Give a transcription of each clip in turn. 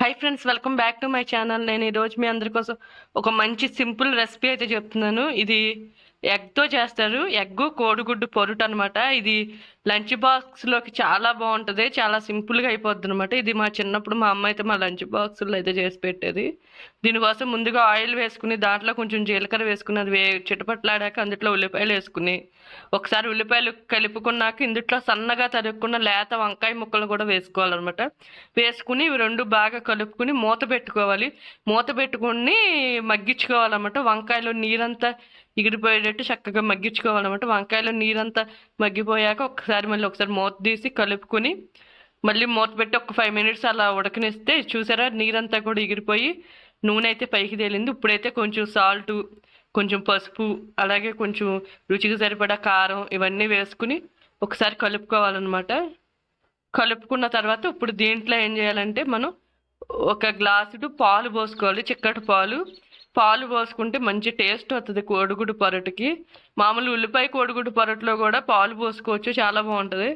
Hi friends welcome back to my channel నేను ఈరోజు మీ అందరి కోసం ఒక మంచి సింపుల్ రెసిపీ అయితే చెప్తున్నాను. ఇది ఎగ్తో చేస్తారు. ఎగ్ కోడిగుడ్డు పొరుటు అనమాట ఇది లంచ్ బాక్స్లోకి చాలా బాగుంటుంది చాలా సింపుల్గా అయిపోద్ది అనమాట ఇది మా చిన్నప్పుడు మా అమ్మ అయితే మా లంచ్ బాక్స్లో అయితే చేసి పెట్టేది. దీనికోసం ముందుగా ఆయిల్ వేసుకుని దాంట్లో కొంచెం జీలకర్ర వేసుకుని అది వే చిటపట్లాడాక అందుట్లో ఉల్లిపాయలు వేసుకుని ఒకసారి ఉల్లిపాయలు కలుపుకున్నాక ఇందుట్లో సన్నగా తరుక్కున్న లేత వంకాయ ముక్కలు కూడా వేసుకోవాలన్నమాట. వేసుకుని ఇవి రెండు బాగా కలుపుకుని మూత పెట్టుకోవాలి. మూత పెట్టుకుని మగ్గించుకోవాలన్నమాట. వంకాయలో నీరంతా ఎగిరిపోయేటట్టు చక్కగా మగ్గించుకోవాలన్నమాట. వంకాయలో నీరంతా మగ్గిపోయాక ఒకసారి మళ్ళీ ఒకసారి మూత తీసి కలుపుకుని మళ్ళీ మూత పెట్టి ఒక ఫైవ్ మినిట్స్ అలా ఉడకనిస్తే చూసారా? నీరంతా కూడా ఎగిరిపోయి నూనె అయితే పైకి తేలింది. ఇప్పుడైతే కొంచెం సాల్ట్ కొంచెం పసుపు అలాగే కొంచెం రుచికి సరిపడా కారం ఇవన్నీ వేసుకుని ఒకసారి కలుపుకోవాలన్నమాట. కలుపుకున్న తర్వాత ఇప్పుడు దీంట్లో ఏం చేయాలంటే మనం ఒక గ్లాసుడు పాలు పోసుకోవాలి. చిక్కటి పాలు. పాలు పోసుకుంటే మంచి టేస్ట్ వస్తుంది కోడిగుడ్డు పొరటికి. మామూలు ఉల్లిపాయ కోడిగుడ్డు పొరట్లో కూడా పాలు పోసుకోవచ్చు చాలా బాగుంటుంది.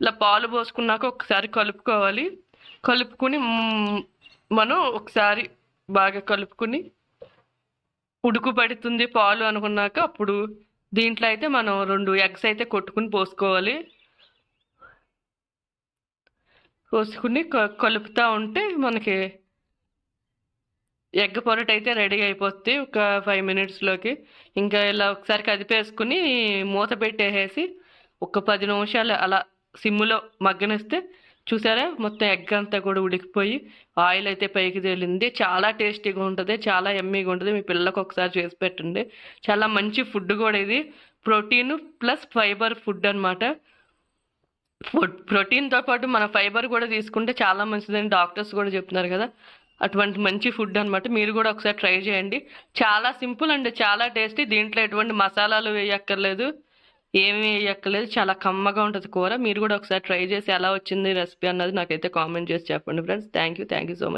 ఇలా పాలు పోసుకున్నాక ఒకసారి కలుపుకోవాలి. కలుపుకుని మనం ఒకసారి బాగా కలుపుకుని ఉడుకు పడుతుంది పాలు అనుకున్నాక అప్పుడు దీంట్లో అయితే మనం రెండు ఎగ్స్ అయితే కొట్టుకుని పోసుకోవాలి. పోసుకుని క- కలుపుతూ ఉంటే మనకి ఎగ్ పొరట అయితే రెడీ అయిపోద్ది ఒక ఫైవ్ మినిట్స్లోకి ఇంకా ఇలా ఒకసారి కదిపేసుకుని మూత పెట్టేసేసి ఒక పది నిమిషాలు అలా సిమ్లో మగ్గనిస్తే చూసారా? మొత్తం ఎగ్ అంతా కూడా ఉడికిపోయి ఆయిల్ అయితే పైకి తేలింది. చాలా టేస్టీగా ఉంటుంది చాలా ఎమ్మీగా ఉంటుంది. మీ పిల్లలకు ఒకసారి చేసి పెట్టండి. చాలా మంచి ఫుడ్ కూడా ఇది. ప్రోటీన్ ప్లస్ ఫైబర్ ఫుడ్ అనమాట ఫుడ్ ప్రోటీన్తో పాటు మన ఫైబర్ కూడా తీసుకుంటే చాలా మంచిదని డాక్టర్స్ కూడా చెప్తున్నారు కదా. అటువంటి మంచి ఫుడ్ అనమాట మీరు కూడా ఒకసారి ట్రై చేయండి. చాలా సింపుల్ అండి చాలా టేస్టీ. దీంట్లో ఎటువంటి మసాలాలు వేయక్కర్లేదు ఏమి వేయక్కర్లేదు. చాలా కమ్మగా ఉంటుంది కూర. మీరు కూడా ఒకసారి ట్రై చేసి ఎలా వచ్చింది రెసిపీ అన్నది నాకైతే కామెంట్ చేసి చెప్పండి friends. Thank you thank you so much